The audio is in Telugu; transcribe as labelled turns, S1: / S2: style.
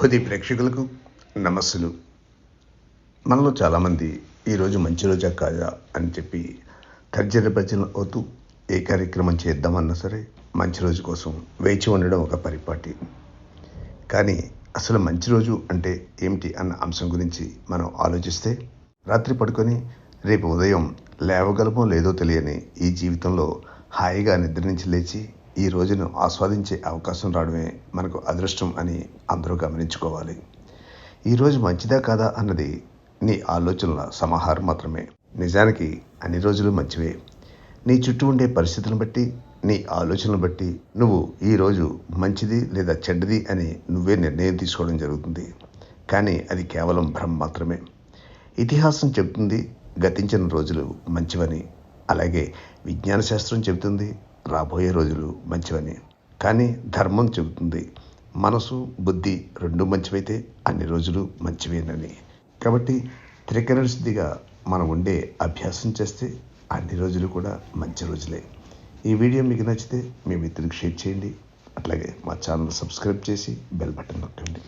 S1: బోధి ప్రేక్షకులకు నమస్సులు. మనలో చాలామంది ఈరోజు మంచి రోజా కాదా అని చెప్పి తర్జన భర్జన అవుతూ ఏ కార్యక్రమం చేద్దామన్నా సరే మంచి రోజు కోసం వేచి ఉండడం ఒక పరిపాటి. కానీ అసలు మంచి రోజు అంటే ఏమిటి అన్న అంశం గురించి మనం ఆలోచిస్తే రాత్రి పడుకొని రేపు ఉదయం లేవగలమో లేదో తెలియని ఈ జీవితంలో హాయిగా నిద్ర నుంచి లేచి ఈ రోజును ఆస్వాదించే అవకాశం రావడమే మనకు అదృష్టం అని అందరూ గమనించుకోవాలి. ఈరోజు మంచిదా కాదా అన్నది నీ ఆలోచనల సమాహారం మాత్రమే. నిజానికి అన్ని రోజులు మంచివే. నీ చుట్టూ ఉండే పరిస్థితులను బట్టి నీ ఆలోచనలు బట్టి నువ్వు ఈరోజు మంచిది లేదా చెడ్డది అని నువ్వే నిర్ణయం తీసుకోవడం జరుగుతుంది. కానీ అది కేవలం భ్రమ మాత్రమే. ఇతిహాసం చెబుతుంది గతించిన రోజులు మంచివని. అలాగే విజ్ఞాన శాస్త్రం చెబుతుంది రాబోయే రోజులు మంచివని. కానీ ధర్మం చెబుతుంది మనసు బుద్ధి రెండు మంచివైతే అన్ని రోజులు మంచివేనని. కాబట్టి త్రికరణ శుద్ధిగా మనం ఉండే అభ్యాసం చేస్తే అన్ని రోజులు కూడా మంచి రోజులే. ఈ వీడియో మీకు నచ్చితే మీ మిత్రులకు షేర్ చేయండి. అట్లాగే మా ఛానల్ సబ్స్క్రైబ్ చేసి బెల్ బటన్ నొక్కండి.